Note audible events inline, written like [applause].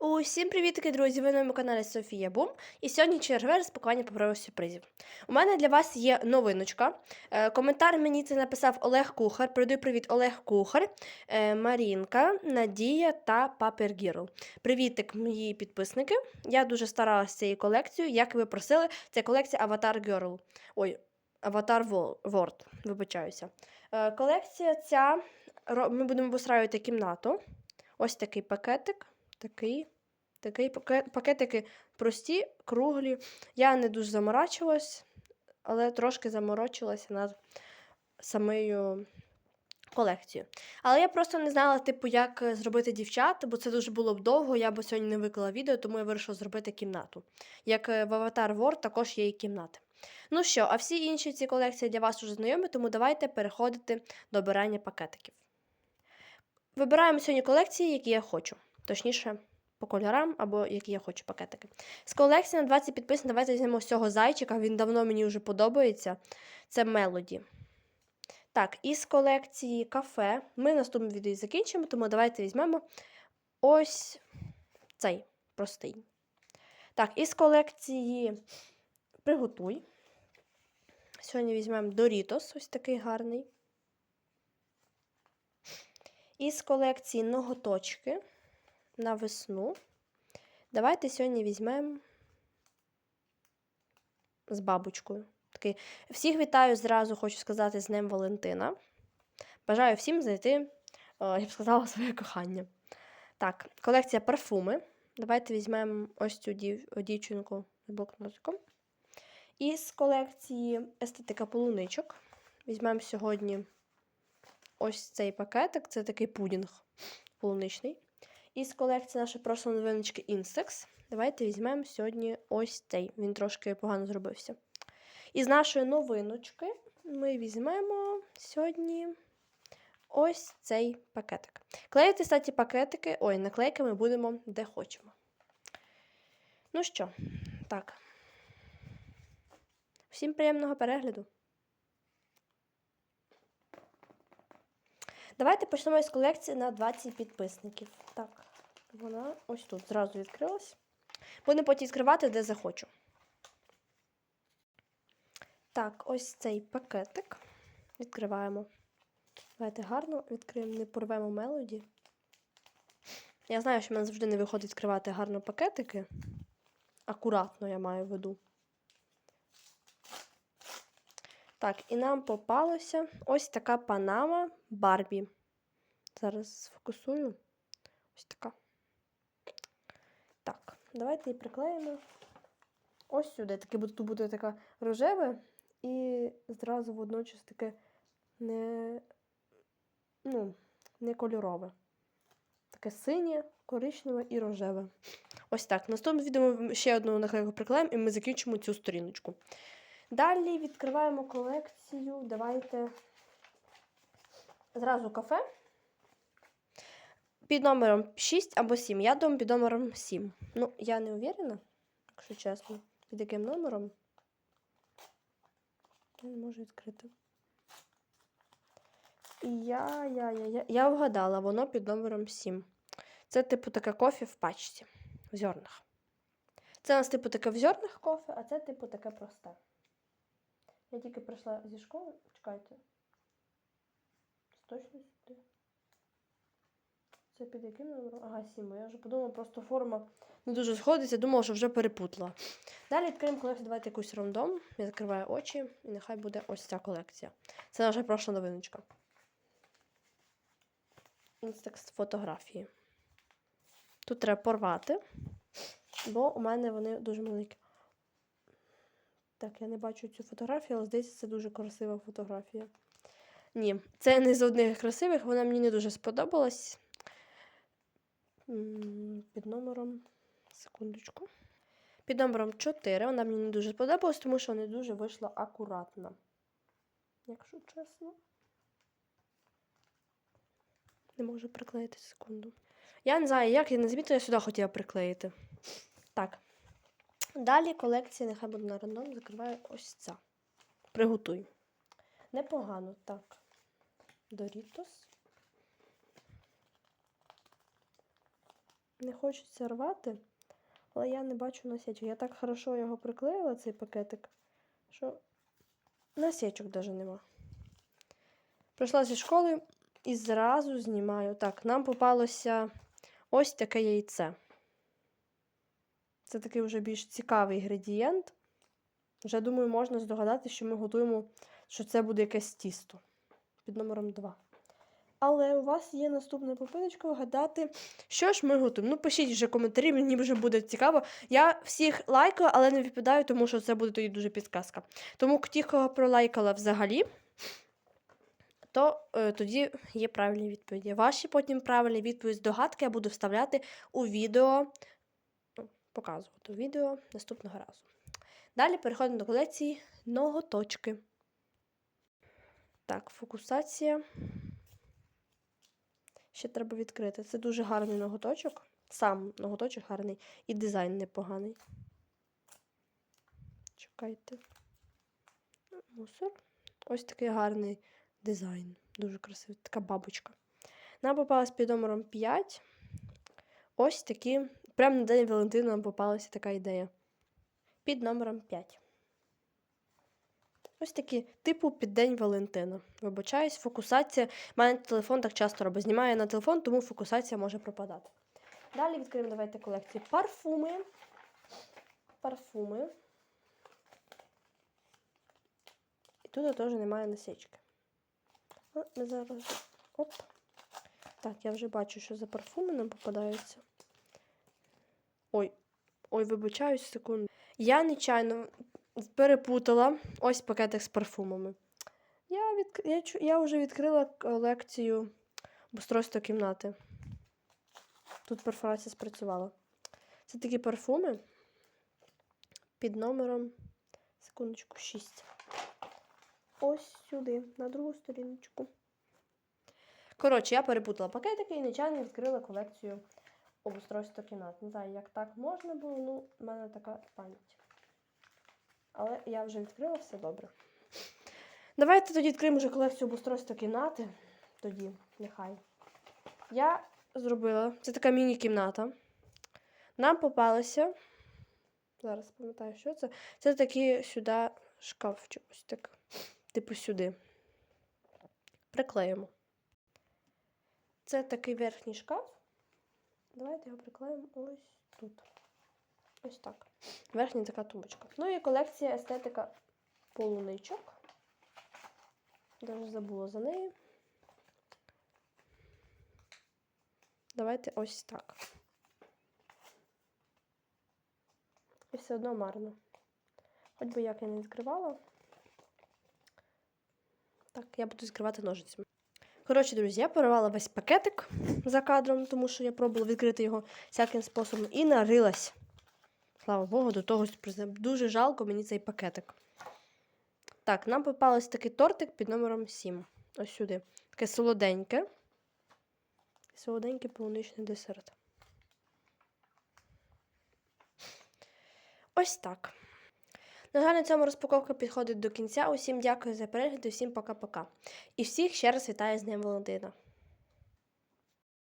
Усім привітки, друзі! Ви на моєму каналі Софія Бум. І сьогодні чергове розпакування паперових сюрпризів. У мене для вас є новиночка. Е, коментар мені це написав Олег Кухар. Передаю привіт Олег Кухар, е, Марінка, Надія та Папер Гірл. Привітик, мої підписники. Я дуже старалася з цією колекцією. Як ви просили, це колекція Аватар Girl. Ой, Аватар World, вибачаюся. Е, колекція ця. Ми будемо обустраювати кімнату. Ось такий пакетик. Такий, такий пакет, пакетики прості, круглі. Я не дуже заморачувалась, але трошки заморочилася над самою колекцією. Але я просто не знала, типу, як зробити дівчат, бо це дуже було б довго. Я б сьогодні не виклала відео, тому я вирішила зробити кімнату. Як е, в Avatar World також є і кімнати. Ну що, а всі інші ці колекції для вас вже знайомі, тому давайте переходити до обирання пакетиків. Вибираємо сьогодні колекції, які я хочу. Точніше, по кольорам або які я хочу пакетики. З колекції на 20 підписів давайте візьмемо цього зайчика. Він давно мені вже подобається. Це Мелоді. Так, із колекції кафе. Ми в наступному відео закінчимо, тому давайте візьмемо ось цей простий. Так, із колекції Приготуй. Сьогодні візьмемо Дорітос, ось такий гарний. Із колекції ноготочки на весну. Давайте сьогодні візьмемо з бабочкою. Такий. Всіх вітаю зразу, хочу сказати, з Днем Валентина. Бажаю всім знайти, е, я б сказала, [laughs] своє кохання. Так, колекція парфуми. Давайте візьмемо ось цю дів... дівчинку з блокнотиком. Із колекції естетика полуничок. Візьмемо сьогодні ось цей пакетик. Це такий пудінг полуничний. Із колекції нашої прошлої новиночки Instax. Давайте візьмемо сьогодні ось цей. Він трошки погано зробився. Із нашої новиночки ми візьмемо сьогодні ось цей пакетик. Клеїти, кстати, пакетики, ой, наклейки ми будемо де хочемо. Ну що, так. Всім приємного перегляду. Давайте почнемо із колекції на 20 підписників. Так, вона ось тут зразу відкрилась. Будемо потім відкривати, де захочу. Так, ось цей пакетик. Відкриваємо. Давайте гарно відкриємо, не порвемо мелоді. Я знаю, що в мене завжди не виходить відкривати гарно пакетики. Акуратно я маю в виду. Так, і нам попалося ось така панама Барбі. Зараз сфокусую. Ось така. Давайте її приклеїмо ось сюди. Таке буде, тут буде така рожеве і зразу водночас таке не, ну, не кольорове. Таке синє, коричневе і рожеве. Ось так. Наступному відео ще одну наклейку приклеїмо і ми закінчимо цю сторіночку. Далі відкриваємо колекцію. Давайте зразу кафе. Під номером 6 або 7. Я думаю, під номером 7. Ну, я не уверена, якщо чесно, під яким номером. Я не можу відкрити. Я, я, я, я, я вгадала, воно під номером 7. Це, типу, таке кофе в пачці, в зернах. Це у нас, типу, таке в зернах кофе, а це, типу, таке просте. Я тільки прийшла зі школи. Чекайте. Точно сюди. Це під яким номером? Ага, 7. Я вже подумала, просто форма не дуже сходиться, думала, що вже перепутала. Далі відкриємо колекцію, давайте якусь рандом. Я закриваю очі, і нехай буде ось ця колекція. Це наша прошла новиночка. Інстекс фотографії. Тут треба порвати, бо у мене вони дуже маленькі. Так, я не бачу цю фотографію, але здається, це дуже красива фотографія. Ні, це не з одних красивих, вона мені не дуже сподобалась. Під номером. Секундочку. Під номером 4. Вона мені не дуже сподобалась, тому що не дуже вийшла акуратно. Якщо чесно. Не можу приклеїти секунду. Я не знаю, як я не замітила, я сюди хотіла приклеїти. Так. Далі колекція, нехай буде на рандом, закриваю ось ця. Приготуй. Непогано, так. Дорітос. Не хочеться рвати, але я не бачу насічок. Я так хорошо його приклеїла, цей пакетик, що насічок навіть нема. Прийшла зі школи і зразу знімаю. Так, нам попалося ось таке яйце. Це такий вже більш цікавий інгредієнт. Вже, думаю, можна здогадати, що ми готуємо, що це буде якесь тісто під номером 2. Але у вас є наступна попиточка вгадати, що ж ми готуємо. Ну, пишіть вже коментарі, мені вже буде цікаво. Я всіх лайкаю, але не відповідаю, тому що це буде тоді дуже підказка. Тому ті, кого пролайкала взагалі, то е, тоді є правильні відповіді. Ваші потім правильні відповіді здогадки я буду вставляти у відео, ну, показувати у відео наступного разу. Далі переходимо до колекції ноготочки. Так, фокусація. Ще треба відкрити. Це дуже гарний ноготочок. Сам ноготочок гарний і дизайн непоганий. Чекайте. Мусор. Ось такий гарний дизайн. Дуже красивий. Така бабочка. Нам попалась під номером 5. Ось такі. Прямо на День Валентина нам попалася така ідея. Під номером 5. Ось такі, типу під День Валентина. Вибачаюсь, фокусація. У мене телефон так часто робить. Знімаю на телефон, тому фокусація може пропадати. Далі відкриємо давайте колекцію парфуми. Парфуми. І тут теж немає насічки. Ми зараз. Оп. Так, я вже бачу, що за парфуми нам попадаються. Ой, ой, вибачаюсь, секунду. Я нечайно перепутала ось пакетик з парфумами. Я, від... я, я вже відкрила колекцію обустройства кімнати. Тут перфорація спрацювала. Це такі парфуми під номером, секундочку, 6. Ось сюди, на другу сторіночку. Коротше, я перепутала пакетики і нечайно відкрила колекцію обустройства кімнат. Не знаю, як так можна було, ну, в мене така пам'ять. Але я вже відкрила все добре. Давайте тоді відкриємо вже колекцію обустройства кімнати. Тоді, нехай. Я зробила. Це така міні-кімната. Нам попалося. Зараз пам'ятаю, що це. Це такий сюди шкафчик. Ось так. Типу сюди. Приклеїмо. Це такий верхній шкаф. Давайте його приклеїмо ось тут. Ось так. Верхня така тумбочка. Ну і колекція естетика полуничок. Даже забула за неї. Давайте ось так. І все одно марно. Хоч би як я не відкривала. Так, я буду відкривати ножицями. Коротше, друзі, я порвала весь пакетик за кадром, тому що я пробувала відкрити його всяким способом і нарилась. Слава Богу, до того признаю. Дуже жалко мені цей пакетик. Так, нам попався такий тортик під номером 7. Ось сюди. Таке солоденьке. Солоденький полуничний десерт. Ось так. На жаль, на цьому розпаковка підходить до кінця. Усім дякую за перегляд, і всім пока-пока. І всіх ще раз вітаю з Днем Валентина.